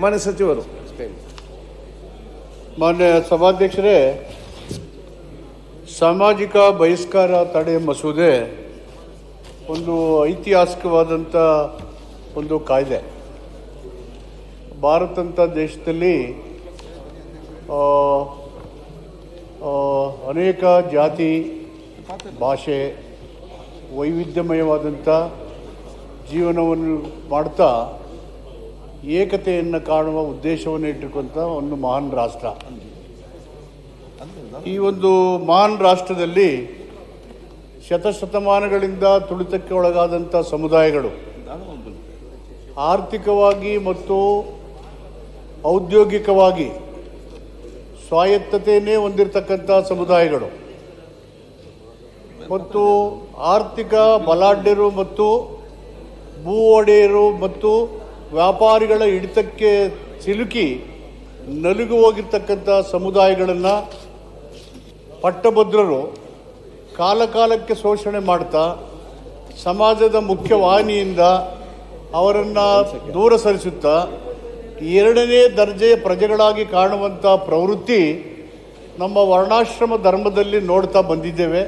ಮಾನ್ಯ ಸಚಿವರು. ಮಾನ್ಯ ಸಭಾಧ್ಯಕ್ಷರೇ, ಸಾಮಾಜಿಕ ಬಹಿಷ್ಕಾರ ತಡೆ ಮಸೂದೆ ಒಂದು ಐತಿಹಾಸಿಕವಾದಂಥ ಒಂದು ಕಾಯ್ದೆ. ಭಾರತಂಥ ದೇಶದಲ್ಲಿ ಅನೇಕ ಜಾತಿ, ಭಾಷೆ ವೈವಿಧ್ಯಮಯವಾದಂಥ ಜೀವನವನ್ನು ಮಾಡ್ತಾ ಏಕತೆಯನ್ನು ಕಾಣುವ ಉದ್ದೇಶವನ್ನು ಇಟ್ಟುಕೊಂತ ಒಂದು ಮಹಾನ್ ರಾಷ್ಟ್ರ. ಈ ಒಂದು ಮಹಾನ್ ರಾಷ್ಟ್ರದಲ್ಲಿ ಶತಶತಮಾನಗಳಿಂದ ತುಳಿತಕ್ಕೆ ಒಳಗಾದಂಥ ಸಮುದಾಯಗಳು ಆರ್ಥಿಕವಾಗಿ ಮತ್ತು ಔದ್ಯೋಗಿಕವಾಗಿ ಸ್ವಾಯತ್ತತೆಯನ್ನೇ ಹೊಂದಿರತಕ್ಕಂಥ ಸಮುದಾಯಗಳು. ಮತ್ತು ಆರ್ಥಿಕ ಬಲಾಢ್ಯರು ಮತ್ತು ಭೂ ಒಡೆಯರು ಮತ್ತು ವ್ಯಾಪಾರಿಗಳ ಹಿಡಿತಕ್ಕೆ ಸಿಲುಕಿ ನಲುಗು ಹೋಗಿರ್ತಕ್ಕಂಥ ಸಮುದಾಯಗಳನ್ನು ಪಟ್ಟಭದ್ರರು ಕಾಲಕಾಲಕ್ಕೆ ಶೋಷಣೆ ಮಾಡ್ತಾ ಸಮಾಜದ ಮುಖ್ಯವಾಹಿನಿಯಿಂದ ಅವರನ್ನು ದೂರ ಸರಿಸುತ್ತಾ ಎರಡನೇ ದರ್ಜೆಯ ಪ್ರಜೆಗಳಾಗಿ ಕಾಣುವಂಥ ಪ್ರವೃತ್ತಿ ನಮ್ಮ ವರ್ಣಾಶ್ರಮ ಧರ್ಮದಲ್ಲಿ ನೋಡ್ತಾ ಬಂದಿದ್ದೇವೆ.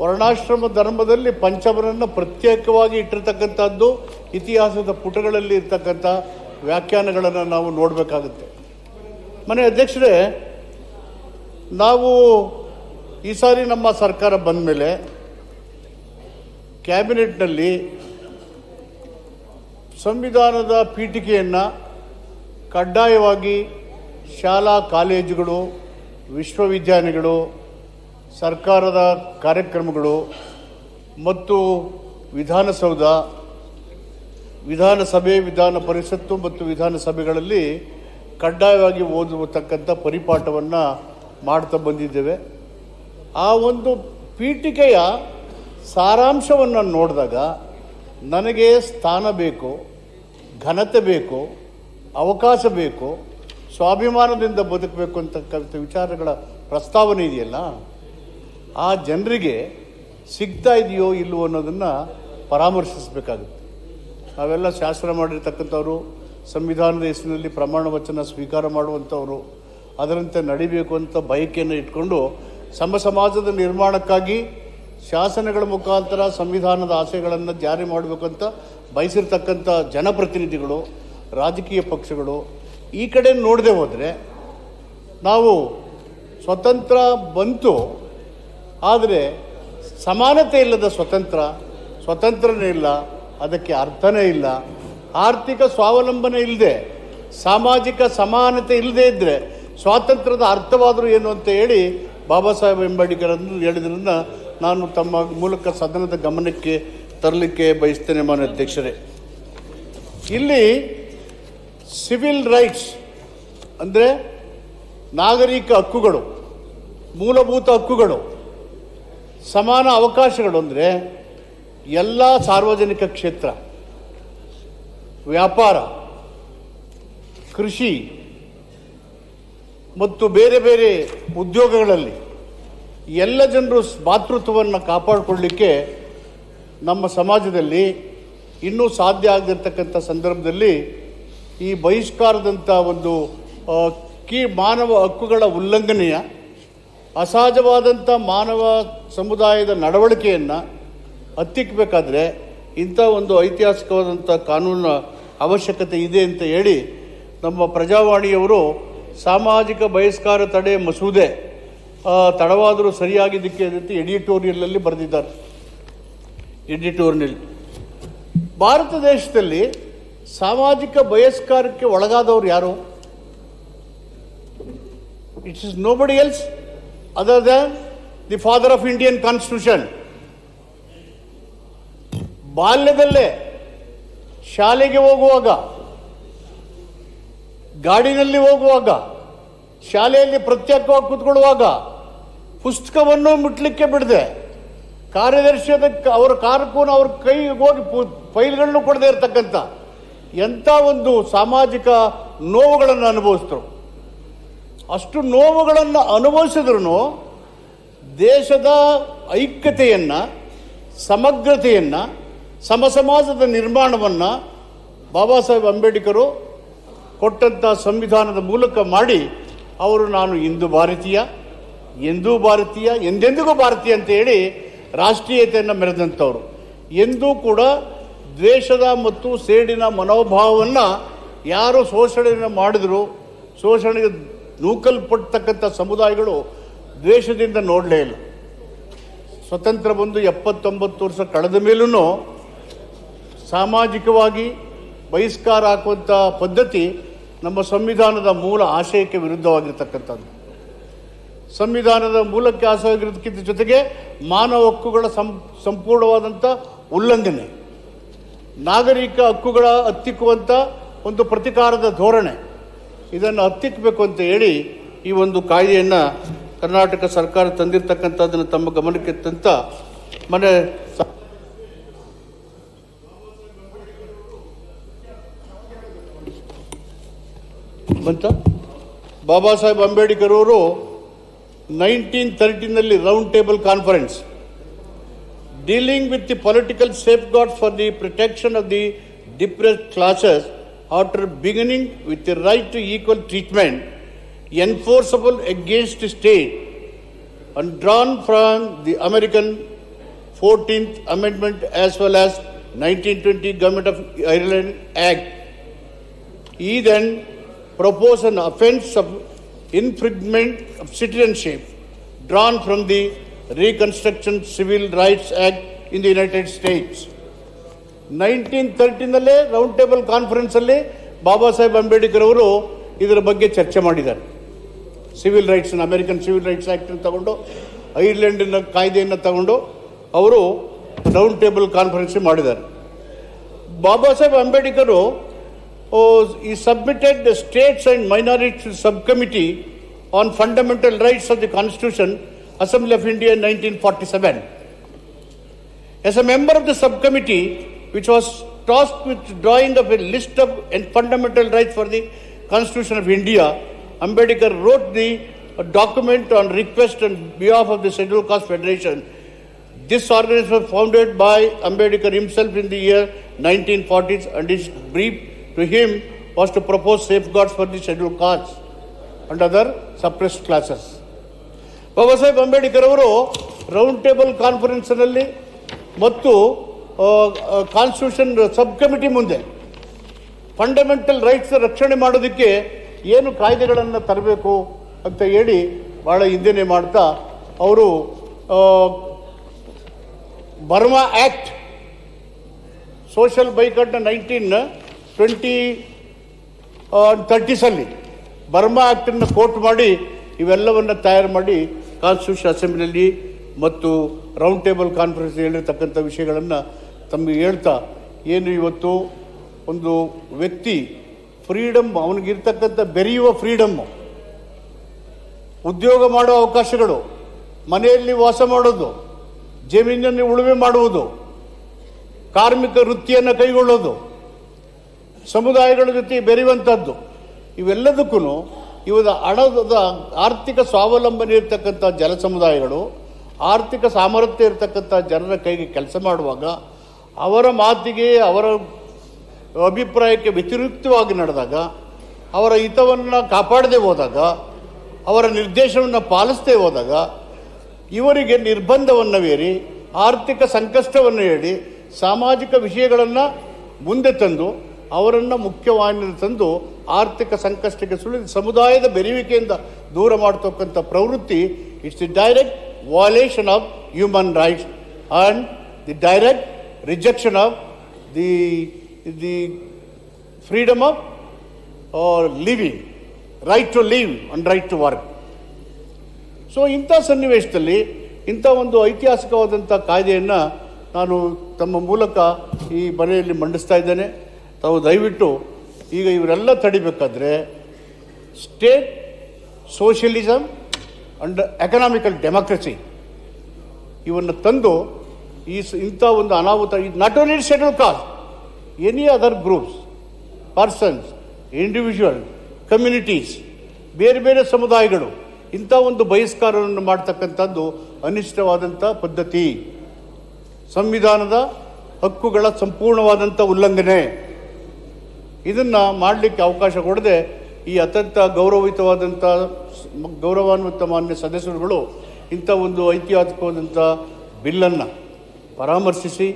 ವರ್ಣಾಶ್ರಮ ಧರ್ಮದಲ್ಲಿ ಪಂಚಮರನ್ನು ಪ್ರತ್ಯೇಕವಾಗಿ ಇಟ್ಟಿರ್ತಕ್ಕಂಥದ್ದು, ಇತಿಹಾಸದ ಪುಟಗಳಲ್ಲಿ ಇರ್ತಕ್ಕಂಥ ವ್ಯಾಖ್ಯಾನಗಳನ್ನು ನಾವು ನೋಡಬೇಕಾಗುತ್ತೆ. ಮನೆ ಅಧ್ಯಕ್ಷರೇ, ನಾವು ಈ ಸಾರಿ ನಮ್ಮ ಸರ್ಕಾರ ಬಂದ ಮೇಲೆ ಕ್ಯಾಬಿನೆಟ್ನಲ್ಲಿ ಸಂವಿಧಾನದ ಪೀಠಿಕೆಯನ್ನು ಕಡ್ಡಾಯವಾಗಿ ಶಾಲಾ ಕಾಲೇಜುಗಳು ವಿಶ್ವವಿದ್ಯಾಲಯಗಳು ಸರ್ಕಾರದ ಕಾರ್ಯಕ್ರಮಗಳು ಮತ್ತು ವಿಧಾನಸೌಧ, ವಿಧಾನಸಭೆ, ವಿಧಾನ ಪರಿಷತ್ತು ಮತ್ತು ವಿಧಾನಸಭೆಗಳಲ್ಲಿ ಕಡ್ಡಾಯವಾಗಿ ಓದುವತಕ್ಕಂಥ ಪರಿಪಾಠವನ್ನು ಮಾಡ್ತಾ ಬಂದಿದ್ದೇವೆ. ಆ ಒಂದು ಪೀಠಿಕೆಯ ಸಾರಾಂಶವನ್ನು ನೋಡಿದಾಗ ನನಗೆ ಸ್ಥಾನ ಬೇಕು, ಘನತೆ ಬೇಕು, ಅವಕಾಶ ಬೇಕು, ಸ್ವಾಭಿಮಾನದಿಂದ ಬದುಕಬೇಕು ಅಂತಕ್ಕಂಥ ವಿಚಾರಗಳ ಪ್ರಸ್ತಾವನೆ ಇದೆಯಲ್ಲ? ಆ ಜನರಿಗೆ ಸಿಗ್ತಾ ಇದೆಯೋ ಇಲ್ಲವೋ ಅನ್ನೋದನ್ನು ಪರಾಮರ್ಶಿಸಬೇಕಾಗುತ್ತೆ. ನಾವೆಲ್ಲ ಶಾಸ್ತ್ರ ಮಾಡಿರ್ತಕ್ಕಂಥವ್ರು, ಸಂವಿಧಾನದ ಹೆಸರಿನಲ್ಲಿ ಪ್ರಮಾಣ ವಚನ ಸ್ವೀಕಾರ ಮಾಡುವಂಥವರು, ಅದರಂತೆ ನಡಿಬೇಕು ಅಂತ ಬಯಕೆಯನ್ನು ಇಟ್ಕೊಂಡು ಸಮ ಸಮಾಜದ ನಿರ್ಮಾಣಕ್ಕಾಗಿ ಶಾಸನಗಳ ಮುಖಾಂತರ ಸಂವಿಧಾನದ ಆಸೆಗಳನ್ನು ಜಾರಿ ಮಾಡಬೇಕಂತ ಬಯಸಿರ್ತಕ್ಕಂಥ ಜನಪ್ರತಿನಿಧಿಗಳು, ರಾಜಕೀಯ ಪಕ್ಷಗಳು, ಈ ಕಡೆ ನೋಡದೆ ಹೋದರೆ ನಾವು ಸ್ವತಂತ್ರ ಬಂತು ಆದರೆ ಸಮಾನತೆ ಇಲ್ಲದ ಸ್ವತಂತ್ರ, ಸ್ವತಂತ್ರನೇ ಇಲ್ಲ, ಅದಕ್ಕೆ ಅರ್ಥನೇ ಇಲ್ಲ. ಆರ್ಥಿಕ ಸ್ವಾವಲಂಬನೆ ಇಲ್ಲದೆ ಸಾಮಾಜಿಕ ಸಮಾನತೆ ಇಲ್ಲದೆ ಇದ್ದರೆ ಸ್ವಾತಂತ್ರ್ಯದ ಅರ್ಥವಾದರೂ ಏನು ಅಂತ ಹೇಳಿ ಬಾಬಾ ಸಾಹೇಬ್ ಅಂಬೇಡ್ಕರನ್ನು ಹೇಳಿದ್ರನ್ನ ನಾನು ತಮ್ಮ ಮೂಲಕ ಸದನದ ಗಮನಕ್ಕೆ ತರಲಿಕ್ಕೆ ಬಯಸ್ತೇನೆ ಮಾನ್ಯ ಅಧ್ಯಕ್ಷರೇ. ಇಲ್ಲಿ ಸಿವಿಲ್ ರೈಟ್ಸ್ ಅಂದರೆ ನಾಗರಿಕ ಹಕ್ಕುಗಳು, ಮೂಲಭೂತ ಹಕ್ಕುಗಳು ಸಮಾನ ಅವಕಾಶಗಳು ಅಂದರೆ ಎಲ್ಲ ಸಾರ್ವಜನಿಕ ಕ್ಷೇತ್ರ, ವ್ಯಾಪಾರ, ಕೃಷಿ ಮತ್ತು ಬೇರೆ ಬೇರೆ ಉದ್ಯೋಗಗಳಲ್ಲಿ ಎಲ್ಲ ಜನರು ಮಾತೃತ್ವವನ್ನು ಕಾಪಾಡಿಕೊಳ್ಳಿಕ್ಕೆ ನಮ್ಮ ಸಮಾಜದಲ್ಲಿ ಇನ್ನೂ ಸಾಧ್ಯ ಆಗದಿರ್ತಕ್ಕಂಥ ಸಂದರ್ಭದಲ್ಲಿ ಈ ಬಹಿಷ್ಕಾರದಂಥ ಒಂದು ಕೀ ಮಾನವ ಹಕ್ಕುಗಳ ಉಲ್ಲಂಘನೆಯ ಅಸಹಜವಾದಂಥ ಮಾನವ ಸಮುದಾಯದ ನಡವಳಿಕೆಯನ್ನು ಹತ್ತಿಕ್ಕಬೇಕಾದ್ರೆ ಇಂಥ ಒಂದು ಐತಿಹಾಸಿಕವಾದಂಥ ಕಾನೂನಿನ ಅವಶ್ಯಕತೆ ಇದೆ ಅಂತ ಹೇಳಿ ನಮ್ಮ ಪ್ರಜಾವಾಣಿಯವರು ಸಾಮಾಜಿಕ ಬಹಿಷ್ಕಾರ ತಡೆ ಮಸೂದೆ ತಡವಾದರೂ ಸರಿಯಾಗಿದ್ದಕ್ಕೆ ಅಂತ ಎಡಿಟೋರಿಯಲಲ್ಲಿ ಬರೆದಿದ್ದಾರೆ. ಎಡಿಟೋರಿಯಲ್ ಭಾರತ ದೇಶದಲ್ಲಿ ಸಾಮಾಜಿಕ ಬಹಿಷ್ಕಾರಕ್ಕೆ ಒಳಗಾದವರು ಯಾರು? It's is nobody else other than the father of Indian constitution ಬಾಲ್ಯದಲ್ಲೇ ಶಾಲೆಗೆ ಹೋಗುವಾಗ, ಗಾಡಿನಲ್ಲಿ ಹೋಗುವಾಗ, ಶಾಲೆಯಲ್ಲಿ ಪ್ರತ್ಯೇಕವಾಗಿ ಕೂತ್ಕೊಳ್ಳುವಾಗ ಪುಸ್ತಕವನ್ನು ಮುಟ್ಲಿಕ್ಕೆ ಬಿಡದೆ ಕಾರ್ಯದರ್ಶಿಯದ ಅವರ ಕಾರಕ್ಕೂ ಅವ್ರ ಕೈಗೆ ಹೋಗಿ ಫೈಲ್ಗಳನ್ನು ಕೊಡದೇ ಇರತಕ್ಕಂಥ ಎಂಥ ಒಂದು ಸಾಮಾಜಿಕ ನೋವುಗಳನ್ನು ಅನುಭವಿಸಿದ್ರು. ಅಷ್ಟು ನೋವುಗಳನ್ನು ಅನುಭವಿಸಿದ್ರು ದೇಶದ ಐಕ್ಯತೆಯನ್ನು, ಸಮಗ್ರತೆಯನ್ನು, ಸಮಸಮಾಜದ ನಿರ್ಮಾಣವನ್ನು ಬಾಬಾ ಸಾಹೇಬ್ ಅಂಬೇಡ್ಕರು ಕೊಟ್ಟಂಥ ಸಂವಿಧಾನದ ಮೂಲಕ ಮಾಡಿ ಅವರು ನಾನು ಇಂದು ಭಾರತೀಯ, ಎಂದೂ ಭಾರತೀಯ, ಎಂದೆಂದಿಗೂ ಭಾರತೀಯ ಅಂತ ಹೇಳಿ ರಾಷ್ಟ್ರೀಯತೆಯನ್ನು ಮೆರೆದಂಥವ್ರು. ಎಂದೂ ಕೂಡ ದ್ವೇಷದ ಮತ್ತು ಸೇಡಿನ ಮನೋಭಾವವನ್ನು ಯಾರು ಶೋಷಣೆಯನ್ನು ಮಾಡಿದ್ರು, ಶೋಷಣೆಗೆ ನೂಕಲ್ಪಡ್ತಕ್ಕಂಥ ಸಮುದಾಯಗಳು ದ್ವೇಷದಿಂದ ನೋಡಲೇ ಇಲ್ಲ. ಸ್ವತಂತ್ರ ಬಂದು ಎಪ್ಪತ್ತೊಂಬತ್ತು ವರ್ಷ ಕಳೆದ ಮೇಲೂ ಸಾಮಾಜಿಕವಾಗಿ ಬಹಿಷ್ಕಾರ ಹಾಕುವಂಥ ಪದ್ಧತಿ ನಮ್ಮ ಸಂವಿಧಾನದ ಮೂಲ ಆಶಯಕ್ಕೆ ವಿರುದ್ಧವಾಗಿರ್ತಕ್ಕಂಥದ್ದು. ಸಂವಿಧಾನದ ಮೂಲಕ್ಕೆ ಆಶಯವಾಗಿರೋದಕ್ಕಿಂತ ಜೊತೆಗೆ ಮಾನವ ಹಕ್ಕುಗಳ ಸಂ, ಸಂಪೂರ್ಣವಾದಂಥ ಉಲ್ಲಂಘನೆ, ನಾಗರಿಕ ಹಕ್ಕುಗಳ ಹತ್ತಿಕ್ಕುವಂಥ ಒಂದು ಪ್ರತಿಕಾರದ ಧೋರಣೆ ಇದನ್ನು ಹತ್ತಿಕ್ಕಬೇಕು ಅಂತ ಹೇಳಿ ಈ ಒಂದು ಕಾಯ್ದೆಯನ್ನು ಕರ್ನಾಟಕ ಸರ್ಕಾರ ತಂದಿರತಕ್ಕಂಥದ್ದನ್ನು ತಮ್ಮ ಗಮನಕ್ಕೆ ತಂತ ಮನೆ ಬಂತ? ಬಾಬಾ ಸಾಹೇಬ್ ಅಂಬೇಡ್ಕರ್ ಅವರು nineteen ತರ್ಟಿನಲ್ಲಿ round table conference dealing with the political safeguards for the protection of the depressed classes after beginning with the right to equal treatment enforceable against state and drawn from the American 14th Amendment as well as 1920 Government of Ireland Act. He then proposed an offence of infringement of citizenship drawn from the Reconstruction Civil Rights Act in the United States. Nineteen ತರ್ಟಿನಲ್ಲೇ round table ಕಾನ್ಫರೆನ್ಸಲ್ಲಿ ಬಾಬಾ ಸಾಹೇಬ್ ಅಂಬೇಡ್ಕರ್ ಅವರು ಇದರ ಬಗ್ಗೆ ಚರ್ಚೆ ಮಾಡಿದ್ದಾರೆ civil rights American civil rights act ತಗೊಂಡು ಐರ್ಲೆಂಡಿನ ಕಾಯ್ದೆಯನ್ನು ತಗೊಂಡು ಅವರು ರೌಂಡ್ ಟೇಬಲ್ ಕಾನ್ಫರೆನ್ಸ್ ಮಾಡಿದ್ದಾರೆ ಬಾಬಾ ಸಾಹೇಬ್ ಅಂಬೇಡ್ಕರು ಈ submitted states and minority sub committee on fundamental rights of the constitution Assembly of India in 1947. As a member of the subcommittee, which was tasked with drawing up a list of and fundamental rights for the Constitution of India, Ambedkar wrote the uh, document on request on behalf of the Scheduled Caste Federation. This organization was founded by Ambedkar himself in the year 1940s, and his brief to him was to propose safeguards for the Scheduled Castes and other suppressed classes. Baba Saheb Ambedkar ಅವರು round table ಕಾನ್ಫರೆನ್ಸ್ನಲ್ಲಿ ಮತ್ತು constitution sub committee ಮುಂದೆ fundamental rights ರಕ್ಷಣೆ ಮಾಡೋದಕ್ಕೆ ಏನು ಕಾಯ್ದೆಗಳನ್ನು ತರಬೇಕು ಅಂತ ಹೇಳಿ ಭಾಳ ಹಿಂದೆನೇ ಮಾಡ್ತಾ ಅವರು ಬರ್ಮಾ ಆ್ಯಕ್ಟ್ ಸೋಷಲ್ ಬೈಕಟ್ನ ನೈನ್ಟೀನ್ ಟ್ವೆಂಟಿ ತರ್ಟೀಸಲ್ಲಿ ಬರ್ಮಾ ಆ್ಯಕ್ಟನ್ನು ಕೋಟ್ ಮಾಡಿ ಇವೆಲ್ಲವನ್ನು ತಯಾರು ಮಾಡಿ ಕಾನ್ಸ್ಟಿಟ್ಯೂಷನ್ ಅಸೆಂಬ್ಲಿಯಲ್ಲಿ ಮತ್ತು ರೌಂಡ್ ಟೇಬಲ್ ಕಾನ್ಫರೆನ್ಸ್ ಹೇಳಿರ್ತಕ್ಕಂಥ ವಿಷಯಗಳನ್ನು ತಮಗೆ ಹೇಳ್ತಾ, ಏನು ಇವತ್ತು ಒಂದು ವ್ಯಕ್ತಿ ಫ್ರೀಡಮ್ ಅವನಿಗಿರ್ತಕ್ಕಂಥ ಬೆರೆಯುವ ಫ್ರೀಡಮ್ಮು ಉದ್ಯೋಗ ಮಾಡುವ ಅವಕಾಶಗಳು, ಮನೆಯಲ್ಲಿ ವಾಸ ಮಾಡೋದು, ಜಮೀನನ್ನು ಉಳುಮೆ ಮಾಡುವುದು, ಕಾರ್ಮಿಕ ವೃತ್ತಿಯನ್ನು ಕೈಗೊಳ್ಳೋದು, ಸಮುದಾಯಗಳ ಜೊತೆ ಬೆರೆಯುವಂಥದ್ದು ಇವೆಲ್ಲದಕ್ಕೂ ಇವದ ಹಣದ ಆರ್ಥಿಕ ಸ್ವಾವಲಂಬನೆ ಇರತಕ್ಕಂಥ ಜನ ಸಮುದಾಯಗಳು, ಆರ್ಥಿಕ ಸಾಮರ್ಥ್ಯ ಇರತಕ್ಕಂಥ ಜನರ ಕೈಗೆ ಕೆಲಸ ಮಾಡುವಾಗ ಅವರ ಮಾತಿಗೆ, ಅವರ ಅಭಿಪ್ರಾಯಕ್ಕೆ ವ್ಯತಿರಿಕ್ತವಾಗಿ ನಡೆದಾಗ, ಅವರ ಹಿತವನ್ನು ಕಾಪಾಡದೆ ಹೋದಾಗ, ಅವರ ನಿರ್ದೇಶನವನ್ನು ಪಾಲಿಸದೆ ಹೋದಾಗ, ಇವರಿಗೆ ನಿರ್ಬಂಧವನ್ನು ಹೇರಿ ಆರ್ಥಿಕ ಸಂಕಷ್ಟವನ್ನು ಹೇಳಿ, ಸಾಮಾಜಿಕ ವಿಷಯಗಳನ್ನು ಮುಂದೆ ತಂದು, ಅವರನ್ನು ಮುಖ್ಯವಾಹಿನಿಯಲ್ಲಿ ತಂದು, ಆರ್ಥಿಕ ಸಂಕಷ್ಟಕ್ಕೆ ಸುಳಿದು, ಸಮುದಾಯದ ಬೆರೆಯುವಿಕೆಯಿಂದ ದೂರ ಮಾಡತಕ್ಕಂಥ ಪ್ರವೃತ್ತಿ it's the direct violation of human rights and the direct rejection of the the freedom of living, right to live and right to work so ಇಂಥ ಸನ್ನಿವೇಶದಲ್ಲಿ ಇಂಥ ಒಂದು ಐತಿಹಾಸಿಕವಾದಂಥ ಕಾಯ್ದೆಯನ್ನು ನಾನು ತಮ್ಮ ಮೂಲಕ ಈ ಮನೆಯಲ್ಲಿ ಮಂಡಿಸ್ತಾ ಇದ್ದೇನೆ. ತಾವು ದಯವಿಟ್ಟು ಈಗ ಇವರೆಲ್ಲ ತಡಿಬೇಕಾದ್ರೆ state socialism and economical democracy ಇವನ್ನು ತಂದು ಈ ಇಂಥ ಒಂದು ಅನಾಹುತ not only schedule caste any other groups persons individual communities ಬೇರೆ ಬೇರೆ ಸಮುದಾಯಗಳು, ಇಂಥ ಒಂದು ಬಹಿಷ್ಕಾರವನ್ನು ಮಾಡ್ತಕ್ಕಂಥದ್ದು ಅನಿಷ್ಟವಾದಂಥ ಪದ್ಧತಿ. ಸಂವಿಧಾನದ ಹಕ್ಕುಗಳ ಸಂಪೂರ್ಣವಾದಂಥ ಉಲ್ಲಂಘನೆ. ಇದನ್ನು ಮಾಡಲಿಕ್ಕೆ ಅವಕಾಶ ಕೊಡದೆ ಈ ಅತ್ಯಂತ ಗೌರವಯುತವಾದಂಥ ಗೌರವಾನ್ವಿತ ಮಾನ್ಯ ಸದಸ್ಯರುಗಳು ಇಂಥ ಒಂದು ಐತಿಹಾಸಿಕವಾದಂಥ ಬಿಲ್ಲನ್ನು ಪರಾಮರ್ಶಿಸಿ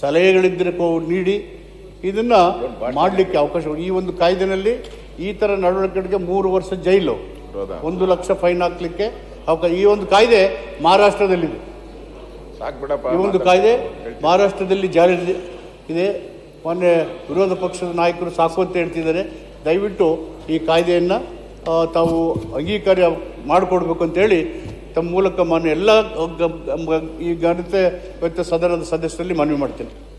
ಸಲಹೆಗಳಿದ್ದರೆ ನೀಡಿ. ಇದನ್ನು ಮಾಡಲಿಕ್ಕೆ ಅವಕಾಶ ಈ ಒಂದು ಕಾಯ್ದೆನಲ್ಲಿ ಈ ಥರ ನಡವಳಿಕೆಗಳಿಗೆ ಮೂರು ವರ್ಷ ಜೈಲು. ಒಂದು ಲಕ್ಷ ಫೈನ್ ಹಾಕ್ಲಿಕ್ಕೆ ಅವಕಾಶ ಈ ಒಂದು ಕಾಯ್ದೆ ಮಹಾರಾಷ್ಟ್ರದಲ್ಲಿದೆ. ಈ ಒಂದು ಕಾಯ್ದೆ ಮಹಾರಾಷ್ಟ್ರದಲ್ಲಿ ಜಾರಿ ಇದೆ. ಮೊನ್ನೆ ವಿರೋಧ ಪಕ್ಷದ ನಾಯಕರು ಸಾಕು ಅಂತ ಹೇಳ್ತಿದ್ದಾರೆ. ದಯವಿಟ್ಟು ಈ ಕಾಯ್ದೆಯನ್ನು ತಾವು ಅಂಗೀಕಾರ ಮಾಡಿಕೊಡ್ಬೇಕು ಅಂತೇಳಿ ತಮ್ಮ ಮೂಲಕ ಮಾನ್ಯ ಎಲ್ಲ ಈ ಮತ್ತು ಸದನದ ಸದಸ್ಯರಲ್ಲಿ ಮನವಿ ಮಾಡ್ತೇನೆ.